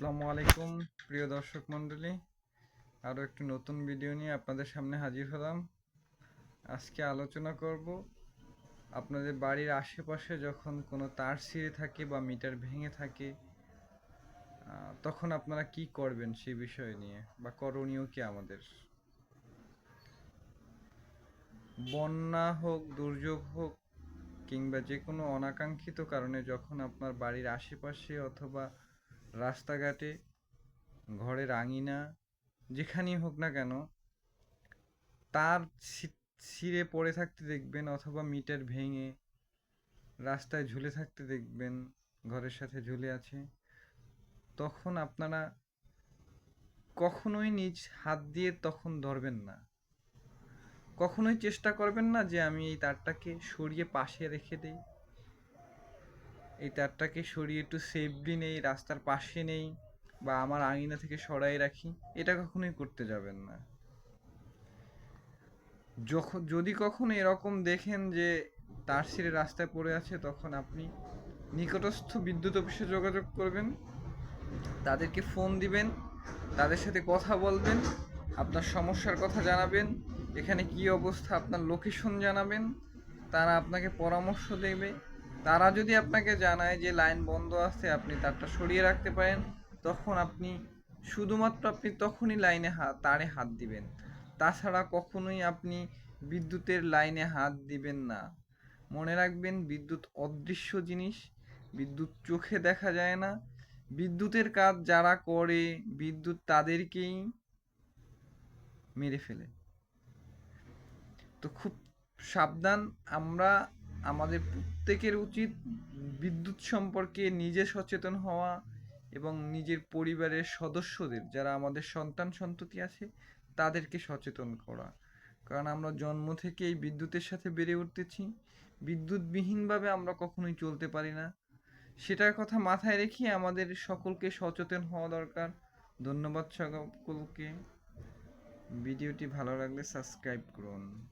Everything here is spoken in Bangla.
আসসালামু আলাইকুম, প্রিয় দর্শক মণ্ডলী। আরও একটি নতুন ভিডিও নিয়ে আপনাদের সামনে হাজির হলাম। আজকে আলোচনা করব আপনাদের বাড়ির আশেপাশে যখন কোনো তার ছিঁড়ে থাকে বা মিটার ভেঙে থাকে তখন আপনারা কি করবেন সেই বিষয় নিয়ে বা করণীয় কি আমাদের? বন্যা হোক, দুর্যোগ হোক কিংবা যে কোনো অনাকাঙ্ক্ষিত কারণে যখন আপনার বাড়ির আশেপাশে অথবা রাস্তাঘাটে ঘরের আঙিনা যেখানেই হোক না কেন, তার ছিঁড়ে পড়ে থাকতে দেখবেন অথবা মিটার ভেঙে রাস্তায় ঝুলে থাকতে দেখবেন, ঘরের সাথে ঝুলে আছে। তখন আপনারা কখনোই নিজ হাত দিয়ে তখন ধরবেন না। কখনোই চেষ্টা করবেন না যে আমি এই তারটাকে সরিয়ে পাশে রেখে দেই। এই তারটাকে সরিয়ে একটু সেফলি নেই রাস্তার পাশে নেই বা আমার আঙিনা থেকে সরাই রাখি। এটা কখনোই করতে যাবেন না। যখন যদি কখনো এরকম দেখেন যে তার ছিঁড়ে রাস্তায় পড়ে আছে, তখন আপনি নিকটস্থ বিদ্যুৎ অফিসে যোগাযোগ করবেন, তাদেরকে ফোন দিবেন, তাদের সাথে কথা বলবেন, আপনার সমস্যার কথা জানাবেন, এখানে কি অবস্থা, আপনার লোকেশন জানাবেন, তারা আপনাকে পরামর্শ দেবে। তারা যদি আপনাকে জানায় যে লাইন বন্ধ আছে, আপনি তারটা সরিয়ে রাখতে পারেন, তখন আপনি শুধুমাত্র আপনি তখনই লাইনে হাত তারে হাত দিবেন। তাছাড়া কখনোই আপনি বিদ্যুতের লাইনে হাত দিবেন না। মনে রাখবেন, বিদ্যুৎ অদৃশ্য জিনিস, বিদ্যুৎ চোখে দেখা যায় না। বিদ্যুতের কাজ যারা করে, বিদ্যুৎ তাদেরকেই মেরে ফেলে। তো খুব সাবধান, আমরা আমাদের প্রত্যেকের উচিত বিদ্যুৎ সম্পর্কে নিজে সচেতন হওয়া এবং নিজের পরিবারের সদস্যদের, যারা আমাদের সন্তান সন্ততি আছে, তাদেরকে সচেতন করা। কারণ আমরা জন্ম থেকেই বিদ্যুতের সাথে বেড়ে উঠতেছি। বিদ্যুৎবিহীনভাবে আমরা কখনোই চলতে পারি না। সেটার কথা মাথায় রেখে আমাদের সকলকে সচেতন হওয়া দরকার। ধন্যবাদ সকলকে। ভিডিওটি ভালো লাগলে সাবস্ক্রাইব করুন।